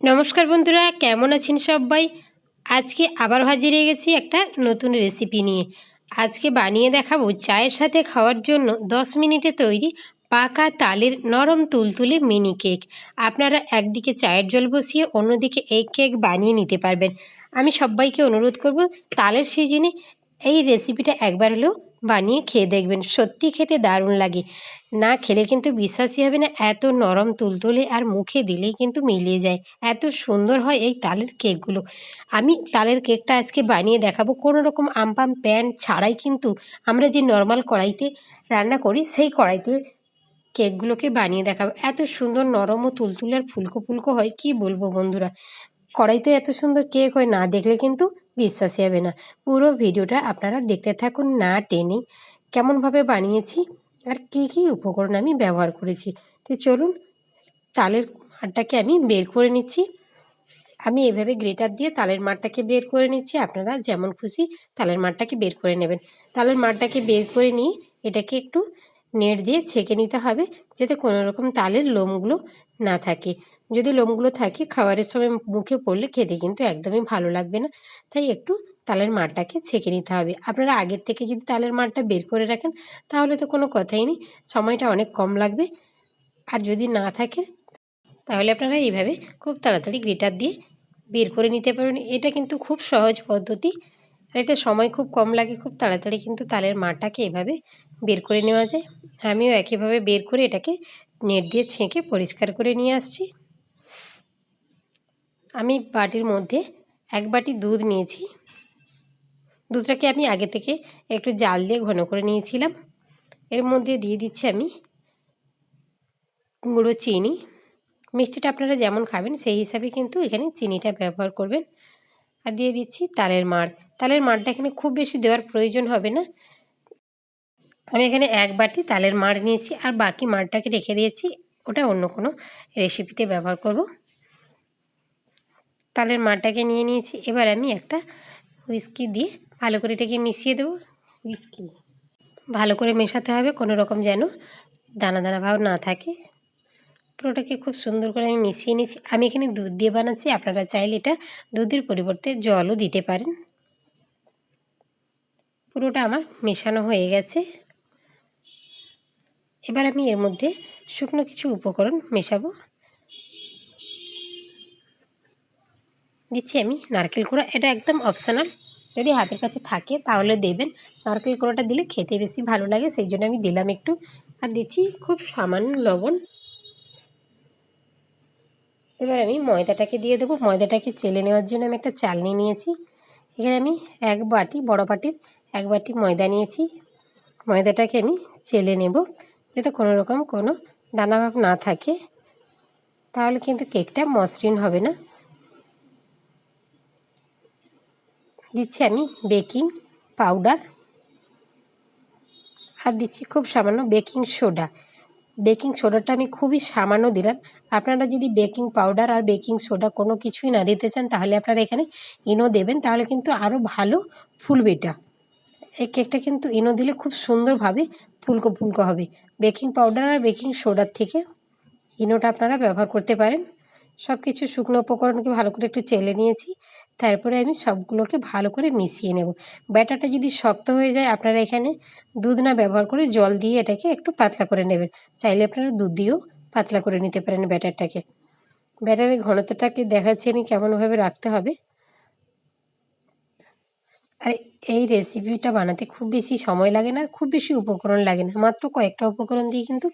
নমস্কার বন্ধুরা, কেমন আছেন সবাই? আজকে আবার হাজির হয়ে গেছি একটা নতুন রেসিপি নিয়ে। আজকে বানিয়ে দেখাবো চায়ের সাথে খাওয়ার জন্য দশ মিনিটে তৈরি পাকা তালের নরম তুলতুলে মিনি কেক আপনারা একদিকে চায়ের জল বসিয়ে অন্যদিকে এই কেক বানিয়ে নিতে পারবেন। আমি সবাইকে অনুরোধ করব তালের সিজনে এই রেসিপিটা একবার হলেও বানিয়ে খেয়ে দেখবেন। সত্যি খেতে দারুণ লাগে। না খেলে কিন্তু বিশ্বাসই হবে না, এত নরম তুলতুলে আর মুখে দিলেই কিন্তু মিলিয়ে যায়। এত সুন্দর হয় এই তালের কেকগুলো। আমি তালের কেকটা আজকে বানিয়ে দেখাবো। কোনো রকম আমপাম প্যান ছাড়াই কিন্তু আমরা যে নর্মাল কড়াইতে রান্না করি, সেই কড়াইতে কেকগুলোকে বানিয়ে দেখাবো। এত সুন্দর নরম ও তুলতুলে আর ফুলকো ফুলকো হয়, কি বলব বন্ধুরা? কড়াইতে এত সুন্দর কেক হয়, না দেখলে কিন্তু বিশ্বাসই হবে না। পুরো ভিডিওটা আপনারা দেখতে থাকুন, না টেনে কেমনভাবে বানিয়েছি আর কী কী উপকরণ আমি ব্যবহার করেছি। তো চলুন, তালের মাঠটাকে আমি বের করে নিচ্ছি। আমি এভাবে গ্রেটার দিয়ে তালের মাঠটাকে বের করে নিচ্ছি। আপনারা যেমন খুশি তালের মাঠটাকে বের করে নেবেন। তালের মাঠটাকে বের করে নিয়ে এটাকে একটু নেট দিয়ে ছেঁকে নিতে হবে, যাতে কোনো রকম তালের লোমগুলো না থাকে। যদি লোমগুলো থাকে, খাবারের সময় মুখে পড়লে খেতে কিন্তু একদমই ভালো লাগবে না। তাই একটু তালের মাঠটাকে ছেঁকে নিতে হবে। আপনারা আগের থেকে যদি তালের মাঠটা বের করে রাখেন, তাহলে তো কোনো কথাই নেই। সময়টা অনেক কম লাগবে। আর যদি না থাকে, তাহলে আপনারা এইভাবে খুব তাড়াতাড়ি গ্রেটার দিয়ে বের করে নিতে পারেন। এটা কিন্তু খুব সহজ পদ্ধতি। আর এটা সময় খুব কম লাগে, খুব তাড়াতাড়ি কিন্তু তালের মাঠটাকে এভাবে বের করে নেওয়া যায়। আমিও একইভাবে বের করে এটাকে নেট দিয়ে ছেঁকে পরিষ্কার করে নিয়ে আসছি। আমি বাটির মধ্যে এক বাটি দুধ নিয়েছি। দুধটাকে আমি আগে থেকে একটু জাল দিয়ে ঘন করে নিয়েছিলাম। এর মধ্যে দিয়ে দিচ্ছি আমি গুঁড়ো চিনি। মিষ্টিটা আপনারা যেমন খাবেন, সেই হিসাবে কিন্তু এখানে চিনিটা ব্যবহার করবেন। আর দিয়ে দিচ্ছি তালের মাড়। তালের মাড়টা এখানে খুব বেশি দেওয়ার প্রয়োজন হবে না। আমি এখানে এক বাটি তালের মাড় নিয়েছি। আর বাকি মাড়টাকে রেখে দিয়েছি। ওটা অন্য কোনো রেসিপিতে ব্যবহার করব। তালের মাড়টাকে নিয়ে নিয়েছি। এবার আমি একটা হুইস্কি দিয়ে ভালো করে এটাকে মিশিয়ে দেবো। হুইস্কি ভালো করে মেশাতে হবে, কোনো রকম যেন দানা দানা ভাব না থাকে। পুরোটাকে খুব সুন্দর করে আমি মিশিয়ে নিচ্ছি আমি এখানে দুধ দিয়ে বানাচ্ছি, আপনারা চাইলে এটা দুধের পরিবর্তে জলও দিতে পারেন। পুরোটা আমার মেশানো হয়ে গেছে। এবার আমি এর মধ্যে শুকনো কিছু উপকরণ মেশাবো। দিচ্ছি আমি নারকেল কুড়া। এটা একদম অপশনাল যদি হাতের কাছে থাকে, তাহলে দেবেন। নারকেল কুড়াটা দিলে খেতে বেশি ভালো লাগে, সেই জন্য আমি দিলাম একটু। আর দিচ্ছি খুব সামান্য লবণ। এবার আমি ময়দাটাকে দিয়ে দেবো। ময়দাটাকে চেলে নেওয়ার জন্য আমি একটা চালনি নিয়েছি। এখানে আমি এক বাটি, বড় বাটির এক বাটি ময়দা নিয়েছি। ময়দাটাকে আমি চেলে নেব। যাতে কোনো রকম কোনো দানাভাব না থাকে, তাহলে কিন্তু কেকটা মসৃণ হবে না। দিচ্ছি আমি বেকিং পাউডার। আর দিচ্ছি খুব সামান্য বেকিং সোডা। বেকিং সোডাটা আমি খুবই সামান্য দিলাম। আপনারা যদি বেকিং পাউডার আর বেকিং সোডা কোনো কিছুই না দিতে চান, তাহলে আপনারা এখানে ইনো দেবেন, তাহলে কিন্তু আরও ভালো ফুলবে এটা। এই কেকটা কিন্তু ইনো দিলে খুব সুন্দরভাবে ফুলকো ফুলকো হবে। বেকিং পাউডার আর বেকিং সোডার থেকে ইনোটা আপনারা ব্যবহার করতে পারেন। সব কিছু শুকনো উপকরণকে ভালো করে একটু চেলে নিয়েছি। তারপরে আমি সবগুলোকে ভালো করে মিশিয়ে নেব। ব্যাটারটা যদি শক্ত হয়ে যায়, আপনারা এখানে দুধ না ব্যবহার করে জল দিয়ে এটাকে একটু পাতলা করে নেবেন। চাইলে আপনারা দুধ দিয়েও পাতলা করে নিতে পারেন ব্যাটারটাকে। ব্যাটারের ঘনত্বটাকে দেখাচ্ছি আমি কেমনভাবে রাখতে হবে। আর, এই রেসিপিটা বানাতে খুব বেশি সময় লাগে না আর খুব বেশি উপকরণ লাগে না। মাত্র কয়েকটা উপকরণ দিয়ে কিন্তু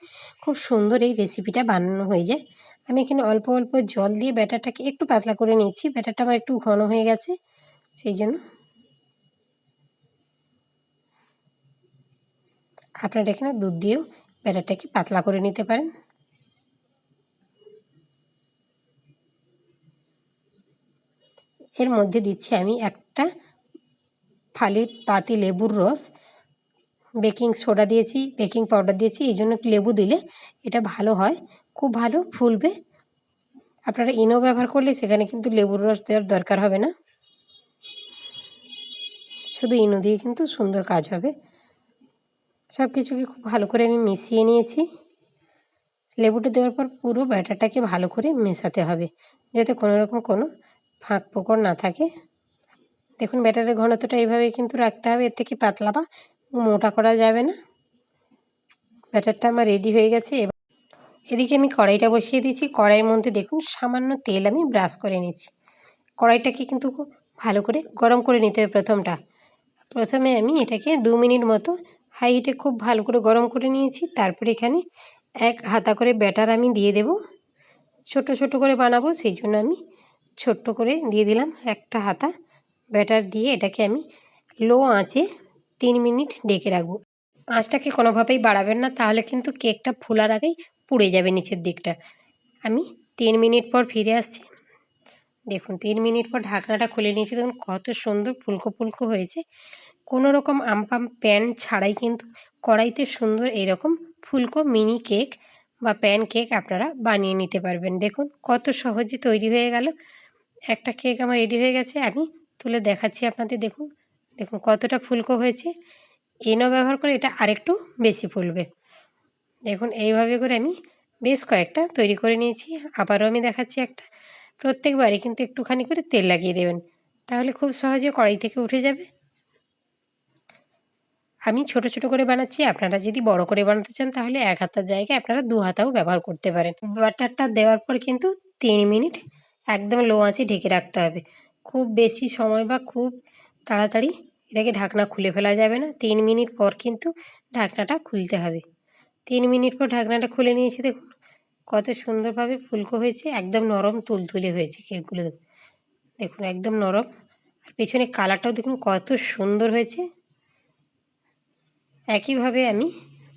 খুব সুন্দর এই রেসিপিটা বানানো হয়ে যায়। আমি এখানে অল্প অল্প জল দিয়ে ব্যাটারটাকে একটু পাতলা করে নিচ্ছি ব্যাটারটা আমার একটু ঘন হয়ে গেছে, সেই জন্য। আপনারা এখানে দুধ দিয়েও ব্যাটারটাকে পাতলা করে নিতে পারেন। এর মধ্যে দিচ্ছি আমি একটা ফালি পাতি লেবুর রস। বেকিং সোডা দিয়েছি, বেকিং পাউডার দিয়েছি, এই জন্য একটু লেবু দিলে এটা ভালো হয়। খুব ভালো, ফুলবে। আপনারা ইনো ব্যবহার করলে সেখানে কিন্তু লেবুর রস দেওয়ার দরকার হবে না। শুধু ইনো দিয়ে কিন্তু সুন্দর কাজ হবে। সব কিছুকে খুব ভালো করে আমি মিশিয়ে নিয়েছি। লেবুটা দেওয়ার পর পুরো ব্যাটারটাকে ভালো করে মেশাতে হবে, যাতে কোনো রকম কোনো ফাঁক ফোকর না থাকে। দেখুন, ব্যাটারের ঘনত্বটা এইভাবেই কিন্তু রাখতে হবে। এর থেকে পাতলা বা মোটা করা যাবে না। ব্যাটারটা আমার রেডি হয়ে গেছে। এদিকে আমি কড়াইটা বসিয়ে দিয়েছি। কড়াইয়ের মধ্যে দেখুন, সামান্য তেল আমি ব্রাশ করে নিয়েছি। কড়াইটাকে কিন্তু ভালো করে গরম করে নিতে হবে প্রথমটা। প্রথমে আমি এটাকে দু মিনিট মতো হাই হিটে খুব ভালো করে গরম করে নিয়েছি। তারপরে এখানে এক হাতা করে ব্যাটার আমি দিয়ে দেব। ছোট ছোট করে বানাবো, সেই জন্য আমি ছোট্ট করে দিয়ে দিলাম একটা হাতা। ব্যাটার দিয়ে এটাকে আমি লো আঁচে তিন মিনিট ডেকে রাখব। আঁচটাকে কোনোভাবেই বাড়াবেন না, তাহলে কিন্তু কেকটা ফোলার আগেই পুড়ে যাবে নিচের দিকটা। আমি তিন মিনিট পর ফিরে আসছি। দেখুন, তিন মিনিট পর ঢাকনাটা খুলে নিয়েছি। দেখুন, কত সুন্দর ফুলকো ফুলকো হয়েছে। কোনো রকম আমপাম প্যান ছাড়াই কিন্তু কড়াইতে সুন্দর এরকম ফুলকো মিনি কেক বা প্যান কেক আপনারা বানিয়ে নিতে পারবেন। দেখুন, কত সহজে তৈরি হয়ে গেল। একটা কেক আমার রেডি হয়ে গেছে, আমি তুলে দেখাচ্ছি আপনাদের। দেখুন দেখুন কতটা ফুলকো হয়েছে। এনো ব্যবহার করে এটা আরেকটু বেশি ফুলবে। দেখুন, এইভাবে করে আমি বেশ কয়েকটা তৈরি করে নিয়েছি। আবারও আমি দেখাচ্ছি একটা। প্রত্যেকবারই কিন্তু একটুখানি করে তেল লাগিয়ে দেবেন। তাহলে খুব সহজে কড়াই থেকে উঠে যাবে। আমি ছোট ছোট করে বানাচ্ছি। আপনারা যদি বড় করে বানাতে চান, তাহলে এক হাতার জায়গায় আপনারা দু হাতাও ব্যবহার করতে পারেন। বাটারটা দেওয়ার পর কিন্তু তিন মিনিট একদম লো আঁচে ঢেকে রাখতে হবে। খুব বেশি সময় বা খুব তাড়াতাড়ি এটাকে ঢাকনা খুলে ফেলা যাবে না। তিন মিনিট পর কিন্তু ঢাকনাটা খুলতে হবে। তিন মিনিট পর ঢাকনাটা খুলে নিয়েছি, দেখুন। কত সুন্দরভাবে ফুলকো হয়েছে, একদম নরম তুলতুলে হয়েছে কেকগুলো। দেখুন, একদম নরম। আর পেছনে কালারটাও দেখুন, কত সুন্দর হয়েছে। একইভাবে আমি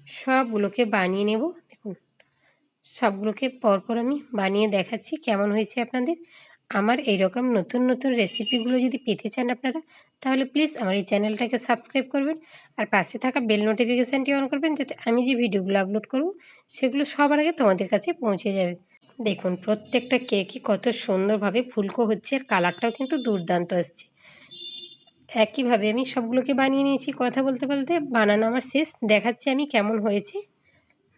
সবগুলোকে বানিয়ে নেব, দেখুন। সবগুলোকে পরপর আমি বানিয়ে দেখাচ্ছি কেমন হয়েছে আপনাদের। আমার এইরকম নতুন নতুন রেসিপিগুলো যদি পেতে চান আপনারা, তাহলে প্লিজ আমার এই চ্যানেলটাকে সাবস্ক্রাইব করবেন আর পাশে থাকা বেল নোটিফিকেশানটি অন করবেন যাতে আমি যে ভিডিওগুলো আপলোড করব, সেগুলো সবার আগে তোমাদের কাছে পৌঁছে যাবে। দেখুন, প্রত্যেকটা কেকই কত সুন্দরভাবে ফুলকো হচ্ছে আর কালারটাও কিন্তু দুর্দান্ত আসছে। একইভাবে আমি সবগুলোকে বানিয়ে নিয়েছি, কথা বলতে বলতে বানানো আমার শেষ। দেখাচ্ছি আমি কেমন হয়েছে।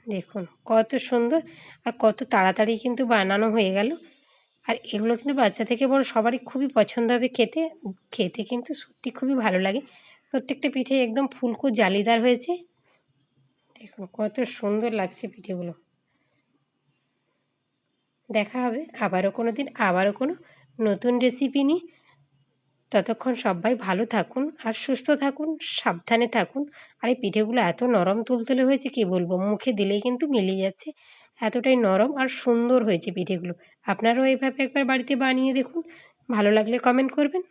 দেখুন, কত সুন্দর আর কত তাড়াতাড়ি কিন্তু বানানো হয়ে গেল। আর এগুলো কিন্তু বাচ্চা থেকে বড় সবারই খুবই পছন্দ হবে খেতে। খেতে কিন্তু সত্যি খুবই ভালো লাগে। প্রত্যেকটা পিঠে একদম ফুলকো জালিদার হয়েছে। দেখুন কত সুন্দর লাগছে পিঠেগুলো। দেখা হবে আবারও কোনো দিন আবারও কোনো নতুন রেসিপি নিয়ে। ততক্ষণ সবাই ভালো থাকুন আর সুস্থ থাকুন, সাবধানে থাকুন। আর এই পিঠেগুলো এত নরম তুলতুলে হয়েছে, কি বলব? মুখে দিলেই কিন্তু মিলিয়ে যাচ্ছে। এতটাই নরম আর সুন্দর হয়েছে পিঠেগুলো আপনারাও এইভাবে একবার বাড়িতে বানিয়ে দেখুন। ভালো লাগলে কমেন্ট করবেন।